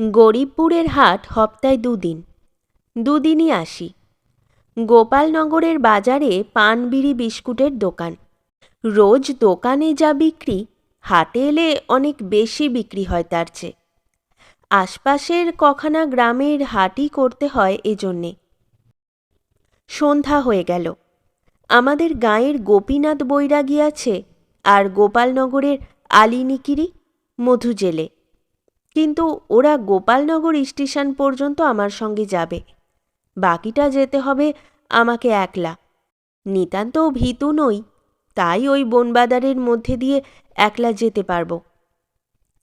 গরিবপুরের হাট হপ্তায় দুদিন। দুদিনই আসি। গোপালনগরের বাজারে পান বিড়ি বিস্কুটের দোকান। রোজ দোকানে যা বিক্রি, হাটে এলে অনেক বেশি বিক্রি হয় তার চেয়ে। আশপাশের কখানা গ্রামের হাটই করতে হয় এজন্যে। সন্ধ্যা হয়ে গেল। আমাদের গাঁয়ের গোপীনাথ বৈরাগী আছে আর গোপালনগরের আলিনিকিরি মধু জেলে। কিন্তু ওরা গোপালনগর স্টেশন পর্যন্ত আমার সঙ্গে যাবে। বাকিটা যেতে হবে আমাকে একলা। নিতান্ত ভীতু নই, তাই ওই বনবাদারের মধ্যে দিয়ে একলা যেতে পারব।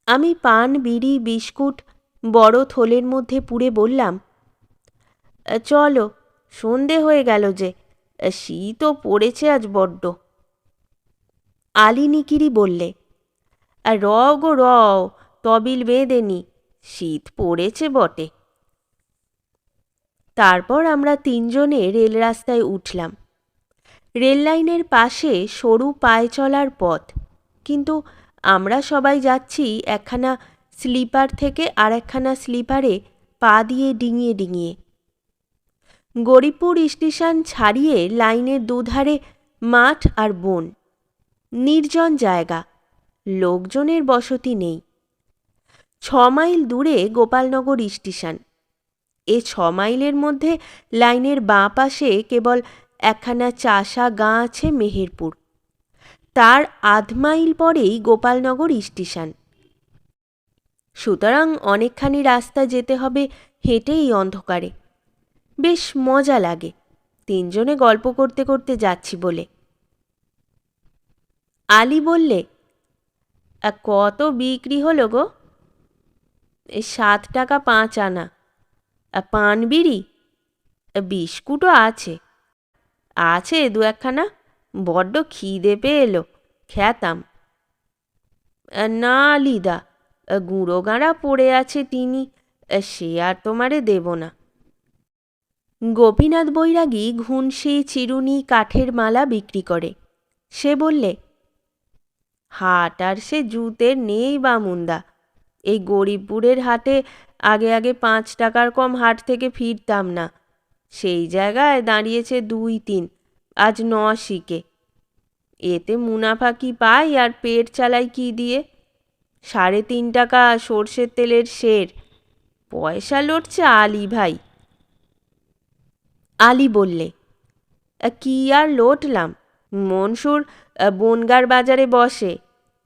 আমি পান, বিড়ি, বিস্কুট, বড় থলের মধ্যে পুড়ে বললাম, চলো, সন্ধে হয়ে গেল যে শীতও পড়েছে আজ বড্ড। আলিনিকিরি বললে র গো র তবিল বেঁধেনি শীত পড়েছে বটে। তারপর আমরা তিনজনে রেল রাস্তায় উঠলাম। রেল লাইনের পাশে সরু পায়ে চলার পথ। কিন্তু আমরা সবাই যাচ্ছি একখানা স্লিপার থেকে আর একখানা স্লিপারে পা দিয়ে ডিঙিয়ে ডিঙিয়ে। গরিবপুর স্টেশন ছাড়িয়ে লাইনের দুধারে মাঠ আর বন। নির্জন জায়গা। লোকজনের বসতি নেই। ছ মাইল দূরে গোপালনগর স্টেশন। এ ছ মাইলের মধ্যে লাইনের বাঁ পাশে কেবল একখানা চাষা গাঁ আছে মেহেরপুর। তার আধ মাইল পরেই গোপালনগর স্টেশন। সুতরাং অনেকখানি রাস্তা যেতে হবে হেঁটেই অন্ধকারে। বেশ মজা লাগে, তিনজনে গল্প করতে করতে যাচ্ছি বলে। আলী বললে কত বিক্রি হলো গো? সাত টাকা পাঁচ আনা। পান বিড়ি? বিস্কুটও আছে। আছে দু একখানা। বড্ড খিদে পেয়ে এলো। খ্যাতাম না লিদা গুঁড়ো গাঁড়া পড়ে আছে তিনি। সে আর তোমারে দেব না। গোপীনাথ বৈরাগী ঘুনসি চিরুনি কাঠের মালা বিক্রি করে। সে বললে, হাট আর সে জুতের নেই বা মুন্দা। এই গরিবপুরের হাটে আগে আগে পাঁচ টাকার কম হাট থেকে ফিরতাম না। সেই জায়গায় দাঁড়িয়েছে দুই তিন, আজ ন শিকে। এতে মুনাফা কি পাই আর পেট চালাই কি দিয়ে? সাড়ে তিন টাকা সর্ষের তেলের শের পয়সা লড়ছে আলি ভাই। আলী বললে কি আর লোটলাম? মনসুর বনগার বাজারে বসে।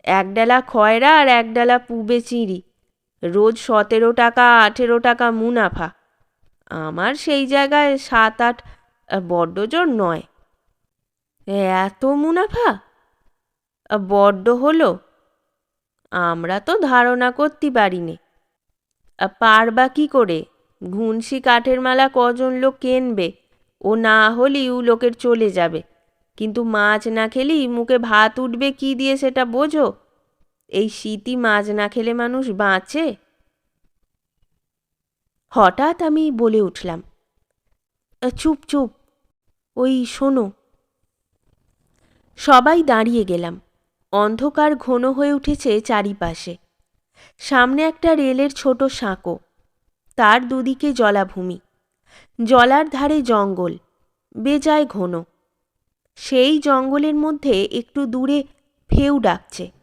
এক ডালা খয়রা আর এক ডালা পুবে চিঁড়ি। রোজ সতেরো টাকা, আঠেরো টাকা মুনাফা। আমার সেই জায়গায় সাত, আট বড্ড জোর নয়। এত মুনাফা? বড্ড হলো? আমরা তো ধারণা করতে পারিনি। পারবা কি করে? ঘুনসি কাঠের মালা কজন লোক কেনবে? ও না হলেই লোকের চলে যাবে। কিন্তু মাছ না খেলেই মুখে ভাত উঠবে, কি দিয়ে সেটা বোঝো? এই শীতই মাছ না খেলে মানুষ বাঁচে? হঠাৎ আমি বলে উঠলাম চুপ চুপ, ওই শোনো। সবাই দাঁড়িয়ে গেলাম। অন্ধকার ঘন হয়ে উঠেছে চারিপাশে। সামনে একটা রেলের ছোট সাঁকো, তার দুদিকে জলাভূমি। জলার ধারে জঙ্গল, বেজায় ঘন। সেই জঙ্গলের মধ্যে একটু দূরে ফেউ ডাকছে।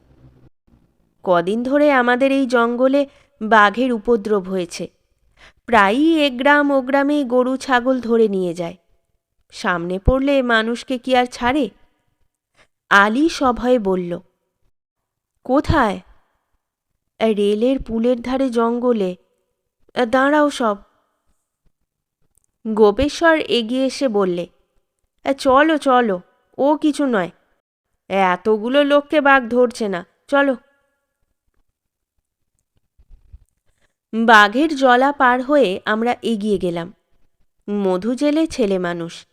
কদিন ধরে আমাদের এই জঙ্গলে বাঘের উপদ্রব হয়েছে। প্রায়ই এ গ্রাম ও গ্রামে গরু, ছাগল ধরে নিয়ে যায়। সামনে পড়লে মানুষকে কি আর ছাড়ে? আলী সভয়ে বলল, কোথায়? রেলের পুলের ধারে জঙ্গলে। দাঁড়াও সব। গোপেশ্বর এগিয়ে এসে বললে, চলো চলো, ও কিছু নয়। এতগুলো লোককে বাঘ ধরছে না। চলো বাঘের জলা পার হয়ে আমরা এগিয়ে গেলাম। মধু জেলে ছেলে মানুষ।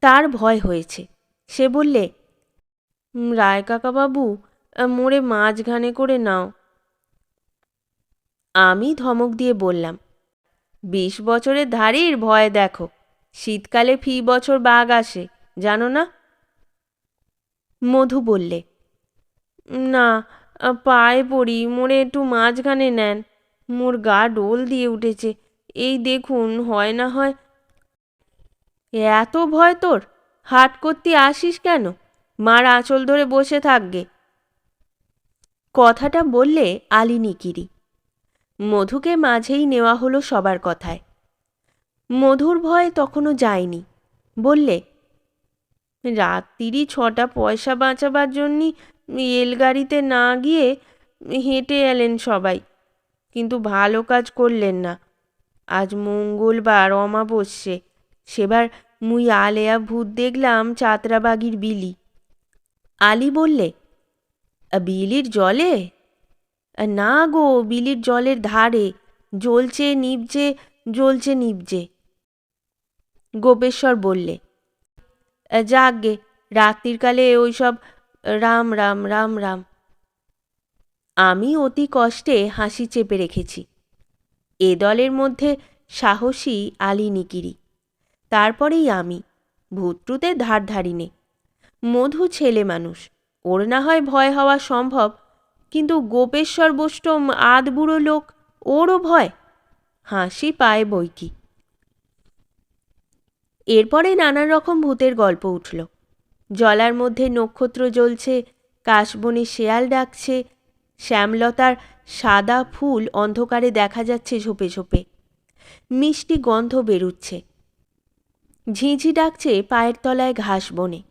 তার ভয় হয়েছে। সে বললে, রায় কাকাবাবু, মোড়ে মাঝখানে করে নাও। আমি ধমক দিয়ে বললাম, বিশ বছরের ধারির ভয় দেখো। শীতকালে ফি বছর বাঘ আসে, জানো না? মধু বললে, না, পায়ে পড়ি, মোড়ে একটু মাঝখানে নেন। মোর গা ডোল দিয়ে উঠেছে। এই দেখুন, হয় না হয়। এত ভয় তোর? হাট করতে আসিস কেন? মার আঁচল ধরে বসে থাকবে। কথাটা বললে আলী নিকিরি। মধুকে মাঝেই নেওয়া হলো সবার কথায়। মধুর ভয় তখনও যায়নি। বললে রাত্রিরই ছটা পয়সা বাঁচাবার জন্যই রেলগাড়িতে না গিয়ে হেঁটে এলেন সবাই। কিন্তু ভালো কাজ করলেন না। আজ মঙ্গলবার অমাবস্যে। সেবার মুই আলেয়া ভূত দেখলাম চাতরাবাগির বিলি। আলি বললে বিলির জলে? না গো বিলির জলের ধারে। জ্বলছে নিভছে জ্বলছে নিভছে। গোপেশ্বর বললে "আ, যাকগে রাত্রিকালে ওইসব রাম রাম রাম রাম। আমি অতি কষ্টে হাসি চেপে রেখেছি। এ দলের মধ্যে সাহসী আলী নিকিরি, তারপরেই আমি, ভূতটুতে ধার ধারিনে। মধু ছেলে মানুষ, ওর না হয় ভয় হওয়া সম্ভব, কিন্তু গোপেশ্বর বৈষ্ণব আধ বুড়ো লোক, ওরও ভয়, হাসি পায় বই কি এরপরে নানা রকম ভূতের গল্প উঠল। জলার মধ্যে নক্ষত্র জ্বলছে, কাশবনে শেয়াল ডাকছে শ্যামলতার সাদা ফুল অন্ধকারে দেখা যাচ্ছে ঝোপে ঝোপে। মিষ্টি গন্ধ বেরুচ্ছে। ঝিঁঝি ডাকছে পায়ের তলায় ঘাস বনে।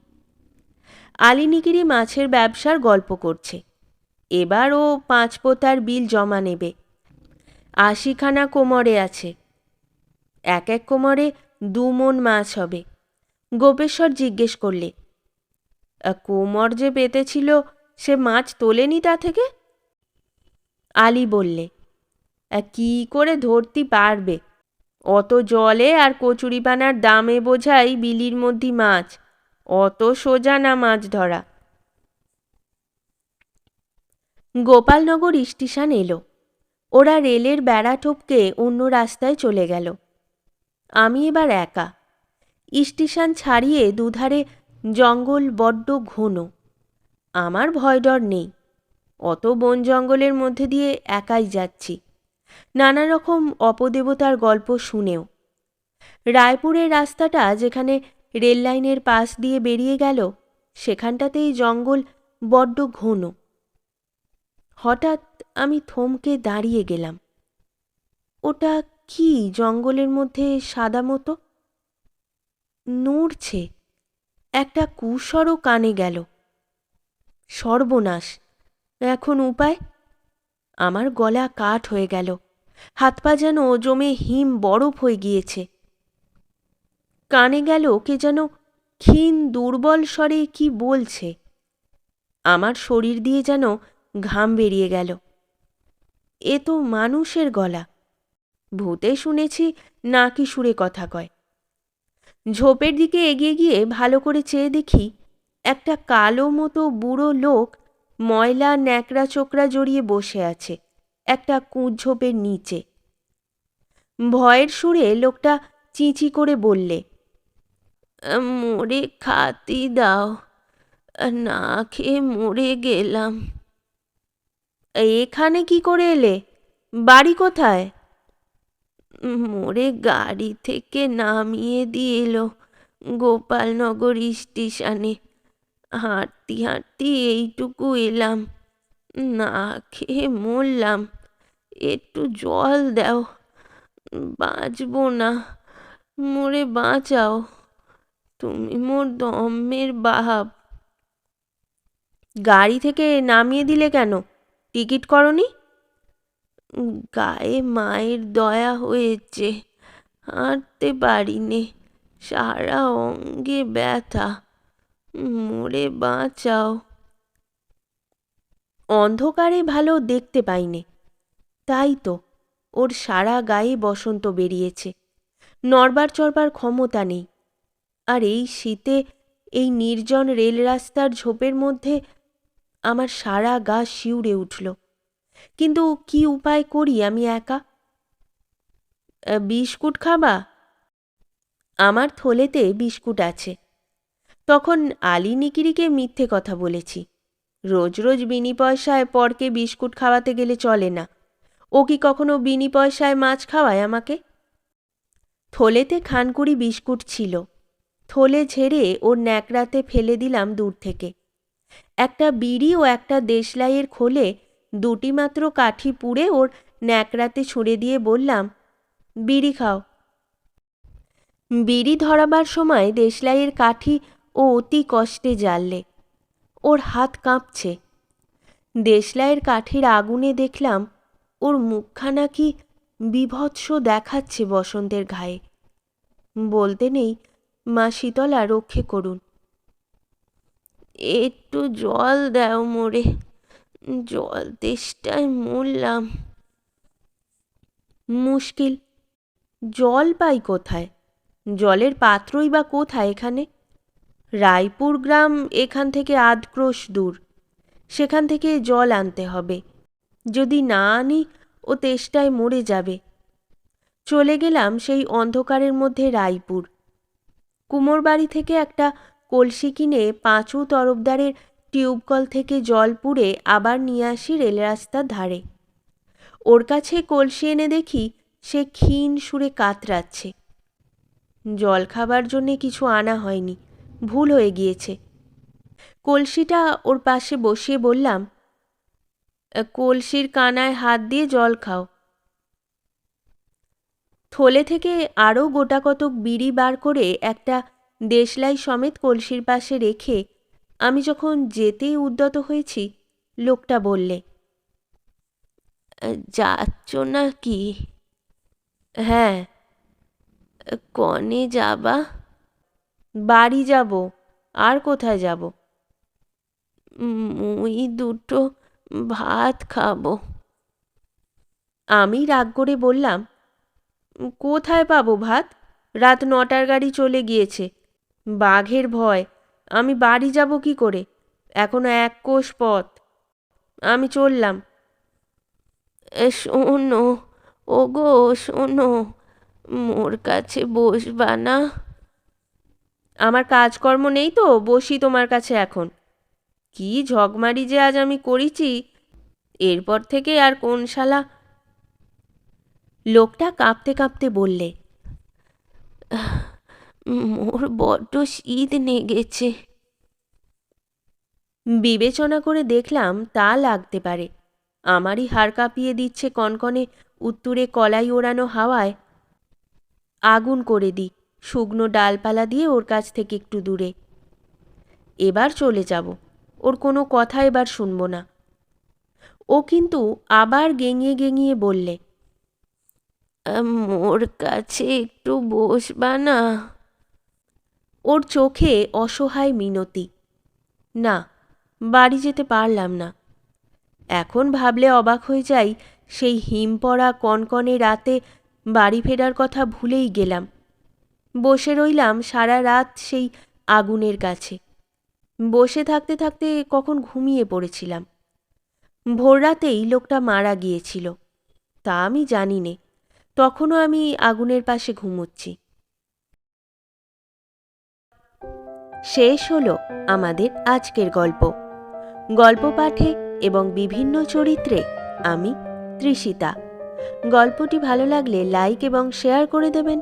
আলিনিগিরি মাছের ব্যবসার গল্প করছে। এবার ও পাঁচ পোতার বিল জমা নেবে। আশিখানা কোমরে আছে। এক এক কোমরে দু মন মাছ হবে। গোপেশ্বর জিজ্ঞেস করলে, কোমর যে পেতেছিল সে মাছ তোলেনি তা থেকে? আলী বললে "আ, কি করে ধরতে পারবে? অত জলে আর কচুরিপানার দামে বোঝাই বিলির মধ্যে মাছ অত সোজা না মাছ ধরা? গোপালনগর স্টেশন এলো। ওরা রেলের বেড়া টপকে অন্য রাস্তায় চলে গেল। আমি এবার একা। স্টেশন ছাড়িয়ে দুধারে জঙ্গল বড্ড ঘন। আমার ভয় ডর নেই। অত বন জঙ্গলের মধ্যে দিয়ে একাই যাচ্ছি। নানা রকম অপদেবতার গল্প শুনেও। রায়পুরের রাস্তাটা যেখানে রেল লাইনের পাশ দিয়ে বেরিয়ে গেল, সেখানটাতেই জঙ্গল বড্ড ঘন। হঠাৎ আমি থমকে দাঁড়িয়ে গেলাম। ওটা কি জঙ্গলের মধ্যে সাদা মতো? নড়ছে। একটা কুসরও কানে গেল। সর্বনাশ। এখন উপায়? আমার গলা কাঠ হয়ে গেল। হাত পা যেন জমে হিম বরফ হয়ে গিয়েছে। কানে গেল কে যেন ক্ষীণ দুর্বল স্বরে কি বলছে। আমার শরীর দিয়ে যেন ঘাম বেরিয়ে গেল। এ তো মানুষের গলা। ভূতে শুনেছি নাকি সুরে কথা কয়। ঝোপের দিকে এগিয়ে গিয়ে ভালো করে চেয়ে দেখি একটা কালো মতো বুড়ো লোক ময়লা ন্যাকড়া চোকরা জড়িয়ে বসে আছে, একটা কুঁঝোপের নিচে। ভয়ের সুরে লোকটা চিঁচি করে বললে, মরে খাতি দাও, না খেয়ে মরে গেলাম। এখানে কি করে এলে? বাড়ি কোথায়? মোরে গাড়ি থেকে নামিয়ে দিয়ে এলো গোপালনগর স্টেশনে। হাঁটতে হাঁটতে এইটুকু এলাম। না খেয়ে মরলাম। একটু জল দাও। বাঁচবো না। মোরে বাঁচাও। তুমি মোর দমের বাহাব। গাড়ি থেকে নামিয়ে দিলে কেন? টিকিট করনি? গায়ে মায়ের দয়া হয়েছে। হাঁটতে পারিনে। সারা অঙ্গে ব্যথা। মরে বাঁচাও। অন্ধকারে ভালো দেখতে পাইনে। তাই তো, ওর সারা গায়ে বসন্ত বেরিয়েছে। নড়বার চড়বার ক্ষমতা নেই। আর এই শীতে, এই নির্জন রেল রাস্তার ঝোপের মধ্যে আমার সারা গা শিউরে উঠল। কিন্তু কি উপায় করি আমি একা? বিস্কুট খাবা? আমার থলেতে বিস্কুট আছে। তখন আলী নিকিরিকে মিথ্যে কথা বলেছি। রোজ রোজ বিনি পয়সায় পরকে বিস্কুট খাওয়াতে গেলে চলে না। ও কি কখনো বিনি পয়সায় মাছ খাওয়ায় আমাকে? থলেতে খানকুড়ি বিস্কুট ছিল। থলে ঝেড়ে ওর ন্যাকড়াতে ফেলে দিলাম দূর থেকে। একটা বিড়ি ও একটা দেশলাইয়ের খোলে দুটি মাত্র কাঠি পুড়ে ওর ন্যাকড়াতে ছুঁড়ে দিয়ে বললাম, বিড়ি খাও। বিড়ি ধরাবার সময় দেশলাইয়ের কাঠি ও অতি কষ্টে জ্বাললে। ওর হাত কাঁপছে। দেশলাইয়ের কাঠের আগুনে দেখলাম ওর মুখখানা কি বিভৎস দেখাচ্ছে বসন্তের ঘায়ে। বলতে নেই, মা শীতলা রক্ষে করুন। একটু জল দাও মোরে, জল তেষ্টায় মরলাম। মুশকিল, জল পাই কোথায়? জলের পাত্রই বা কোথায় এখানে? রায়পুর গ্রাম এখান থেকে আধ ক্রোশ দূর। সেখান থেকে জল আনতে হবে। যদি না আনি, ও তেষ্টায় মরে যাবে। চলে গেলাম সেই অন্ধকারের মধ্যে রায়পুর। কুমোর বাড়ি থেকে একটা কলসি কিনে পাঁচু তরফদারের টিউবকল থেকে জল পুড়ে আবার নিয়ে আসি রেল রাস্তার ধারে। ওর কাছে কলসি এনে দেখি সে ক্ষীণ সুরে কাতরাচ্ছে। জল খাবার জন্যে কিছু আনা হয়নি। ভুল হয়ে গিয়েছে। কলসিটা ওর পাশে বসিয়ে বললাম, কলসির কানায় হাত দিয়ে জল খাও। থলে থেকে আরও গোটা কতক বিড়ি বার করে একটা দেশলাই সমেত কলসির পাশে রেখে আমি যখন যেতেই উদ্যত হয়েছি, লোকটা বললে, যাচ্ছ না কি হ্যাঁ কনে যাবা? বাড়ি যাব, আর কোথায় যাব? মুই দুটো ভাত খাব। আমি রাগ করে বললাম, কোথায় পাবো ভাত? রাত নটার গাড়ি চলে গিয়েছে। বাঘের ভয়, আমি বাড়ি যাব কি করে? এখনও এক কোষ পথ। আমি চললাম শোনো, ওগো শোনো, মোর কাছে বসবা না। আমার কাজকর্ম নেই তো, বসি তোমার কাছে এখন। কি ঝগমারি যে আজ আমি করেছি, এরপর থেকে আর কোন শালা? লোকটা কাঁপতে কাঁপতে বললে, মোর বড্ড শীত নেগেছে। বিবেচনা করে দেখলাম তা লাগতে পারে। আমারই হাড় কাঁপিয়ে দিচ্ছে কনকনে উত্তুরে কলাই ওড়ানো হাওয়ায়। আগুন করে দিই। শুকনো ডালপালা দিয়ে ওর কাছ থেকে একটু দূরে। এবার চলে যাব। ওর কোনো কথা এবার শুনব না। ও কিন্তু আবার গেঙিয়ে গেঙিয়ে বললে "আহ, মোর কাছে একটু বসবা না? ওর চোখে অসহায় মিনতি। না বাড়ি যেতে পারলাম না। এখন ভাবলে অবাক হয়ে যাই সেই হিম পড়া কনকনে রাতে বাড়ি ফেরার কথা ভুলেই গেলাম। বসে রইলাম সারা রাত সেই আগুনের কাছে। বসে থাকতে থাকতে কখন ঘুমিয়ে পড়েছিলাম। ভোর রাতেই লোকটা মারা গিয়েছিল। তা আমি জানি নে তখনও আমি আগুনের পাশে ঘুমোচ্ছি। শেষ হলো আমাদের আজকের গল্প। গল্প পাঠে এবং বিভিন্ন চরিত্রে আমি তৃষিতা গল্পটি ভালো লাগলে লাইক এবং শেয়ার করে দেবেন।